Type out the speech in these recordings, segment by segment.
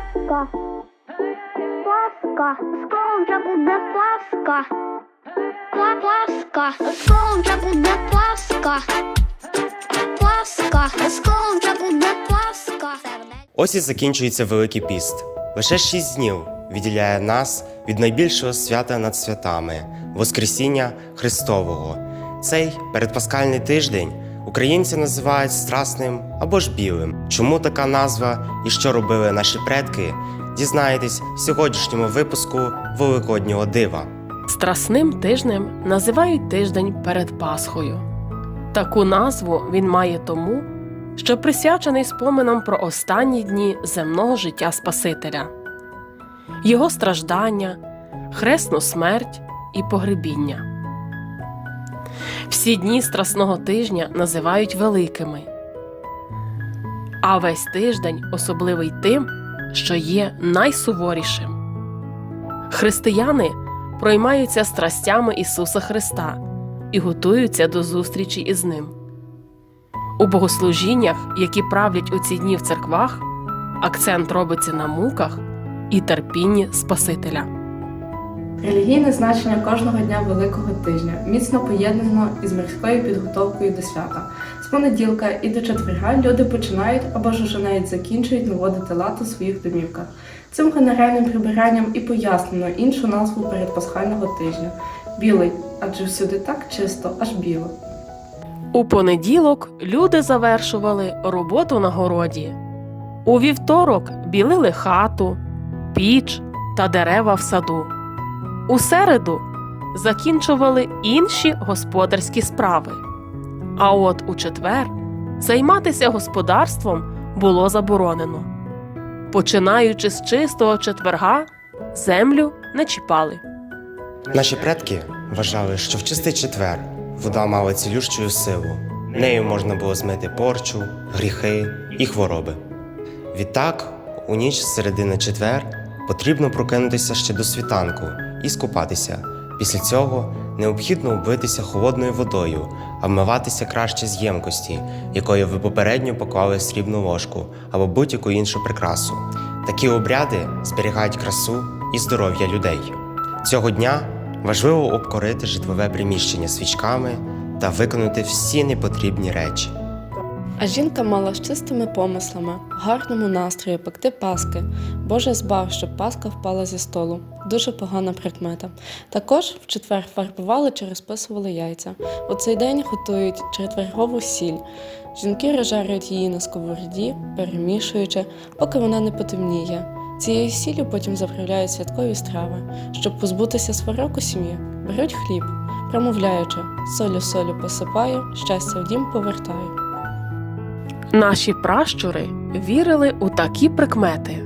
Паска. Паска. Скоро вже буде Паска. Паска. Скоро вже буде Паска. Паска. Скоро вже буде Паска. Ось і закінчується Великий піст. Лише шість днів відділяє нас від найбільшого свята над святами Воскресіння Христового. Цей передпаскальний тиждень українці називають страсним або ж білим. Чому така назва і що робили наші предки? Дізнаєтесь в сьогоднішньому випуску Великоднього дива. Страсним тижнем називають тиждень перед Пасхою. Таку назву він має тому, що присвячений споминам про останні дні земного життя Спасителя, його страждання, хресну смерть і погребіння. Всі дні страсного тижня називають великими, а весь тиждень особливий тим, що є найсуворішим. Християни проймаються страстями Ісуса Христа і готуються до зустрічі із Ним. У богослужіннях, які правлять у ці дні в церквах, акцент робиться на муках і терпінні Спасителя. Релігійне значення кожного дня Великого тижня міцно поєднано із морською підготовкою до свята. З понеділка і до четверга люди починають або ж уже навіть закінчують наводити лад у своїх домівках. Цим генеральним прибиранням і пояснено іншу назву передпасхального тижня білий, адже всюди так чисто, аж біло. У понеділок люди завершували роботу на городі. У вівторок білили хату, піч та дерева в саду. У середу закінчували інші господарські справи. А от у четвер займатися господарством було заборонено. Починаючи з чистого четверга, землю не чіпали. Наші предки вважали, що в чистий четвер вода мала цілющу силу. Нею можна було змити порчу, гріхи і хвороби. Відтак, у ніч з середини четвер потрібно прокинутися ще до світанку і скупатися. Після цього необхідно оббитися холодною водою, а вмиватися краще з ємкості, якою ви попередньо поклали срібну ложку або будь-яку іншу прикрасу. Такі обряди зберігають красу і здоров'я людей. Цього дня важливо обкорити житлове приміщення свічками та виконати всі непотрібні речі. А жінка мала з чистими помислами, в гарному настрої пекти паски. Боже збав, щоб паска впала зі столу. Дуже погана прикмета. Також в четвер фарбували чи розписували яйця. У цей день готують четвергову сіль. Жінки розжарюють її на сковороді, перемішуючи, поки вона не потемніє. Цією сіллю потім заправляють святкові страви. Щоб позбутися сварок у сім'ї, беруть хліб, промовляючи солю солю посипаю, щастя в дім повертаю. Наші пращури вірили у такі прикмети.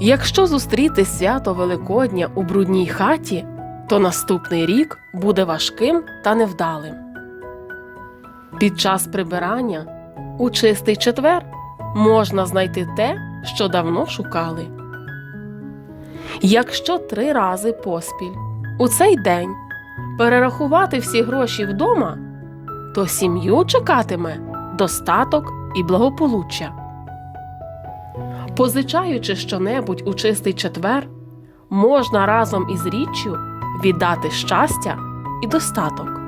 Якщо зустріти свято Великодня у брудній хаті, то наступний рік буде важким та невдалим. Під час прибирання у чистий четвер можна знайти те, що давно шукали. Якщо три рази поспіль у цей день перерахувати всі гроші вдома, то сім'ю чекатиме достаток і благополуччя. Позичаючи щонебудь у чистий четвер, можна разом із річчю віддати щастя і достаток.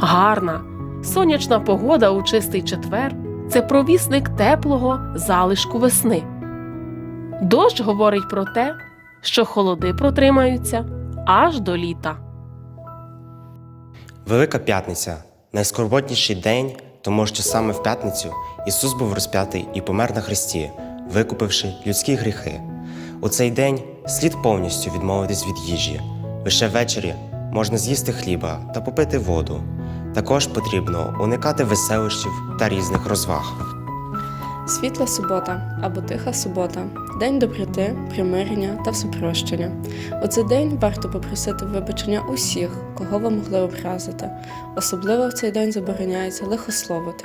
Гарна, сонячна погода у чистий четвер це провісник теплого залишку весни. Дощ говорить про те, що холоди протримаються аж до літа. Велика п'ятниця найскорботніший день, тому що саме в п'ятницю Ісус був розп'ятий і помер на Христі, викупивши людські гріхи. У цей день слід повністю відмовитись від їжі. Лише ввечері можна з'їсти хліба та попити воду. Також потрібно уникати веселищів та різних розваг. Світла субота або тиха субота день доброти, примирення та всепрощення. У цей день варто попросити вибачення усіх, кого ви могли образити. Особливо в цей день забороняється лихословити.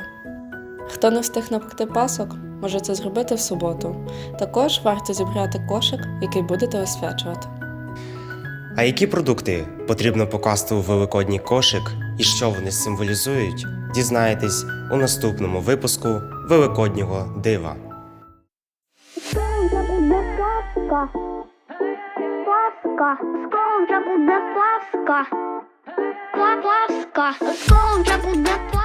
Хто не встиг напекти пасок, може це зробити в суботу. Також варто зібрати кошик, який будете освячувати. А які продукти потрібно покласти у великодній кошик і що вони символізують, дізнаєтесь у наступному випуску Великоднього дива. Пасха. Скоро буде Пасха. Пла- Пасха. Скоро буде Пасха.